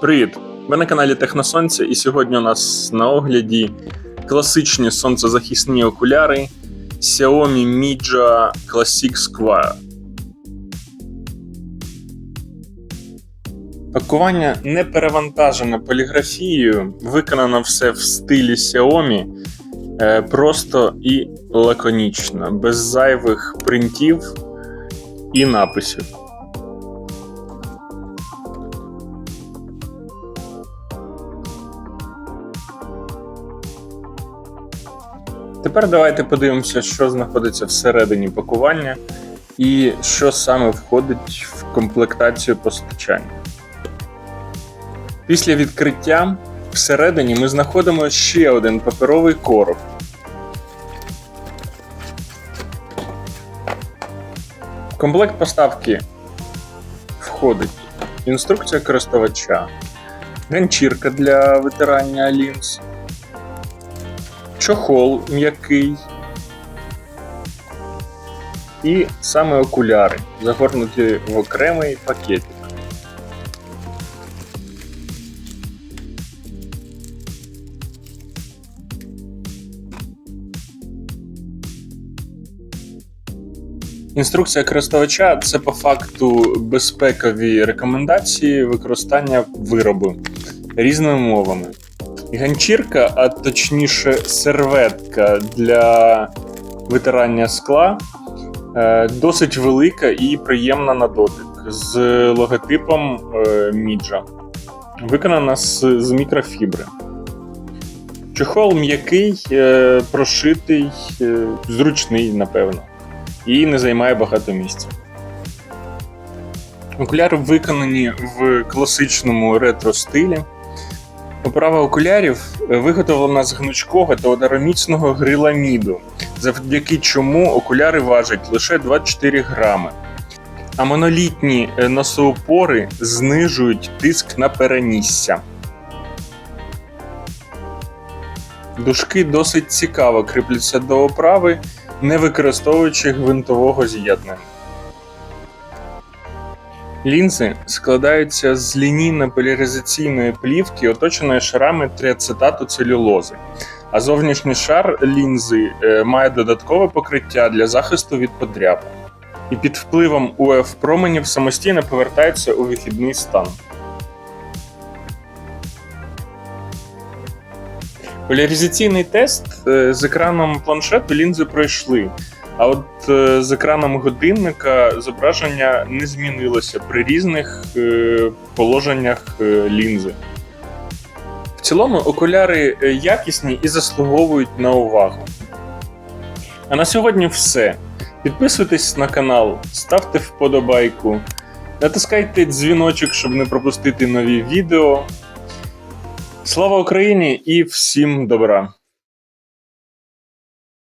Привіт! Ви на каналі Техносонця, і сьогодні у нас на огляді класичні сонцезахисні окуляри Xiaomi Midja Classic Square. Пакування не перевантажене поліграфією, виконано все в стилі Xiaomi, е, просто і лаконічно, без зайвих принтів і написів. Тепер давайте подивимося, що знаходиться всередині пакування і що саме входить в комплектацію постачання. Після відкриття всередині ми знаходимо ще один паперовий короб. В комплект поставки входить інструкція користувача, ганчірка для витирання лінз, чохол м'який і саме окуляри, загорнуті в окремий пакетик. Інструкція користувача це по факту безпекові рекомендації використання виробу різними мовами. Ганчірка, а точніше серветка для витирання скла, е, досить велика і приємна на дотик з логотипом е, Міджа. Виконана з, мікрофібри. Чохол м'який, е, прошитий, зручний, напевно, і не займає багато місця. Окуляри виконані в класичному ретро стилі. Оправа окулярів виготовлена з гнучкого та удароміцного грила міду, завдяки чому окуляри важать лише 24 грами. А монолітні е, носоупори знижують тиск на перенісся. Дужки досить цікаво кріпляться до оправи, не використовуючи гвинтового з'єднання. Лінзи складаються з лінійно-поляризаційної плівки, оточеної шарами тріацетату целюлози. А зовнішній шар лінзи е, має додаткове покриття для захисту від подряпин. І під впливом УФ променів самостійно повертається у вихідний стан. Поляризаційний тест е, з екраном планшету лінзи пройшли. А от е, з екраном годинника зображення не змінилося при різних е, положеннях е, лінзи. В цілому окуляри якісні і заслуговують на увагу. А на сьогодні все. Підписуйтесь на канал, ставте вподобайку, натискайте дзвіночок, щоб не пропустити нові відео. Слава Україні і всім добра!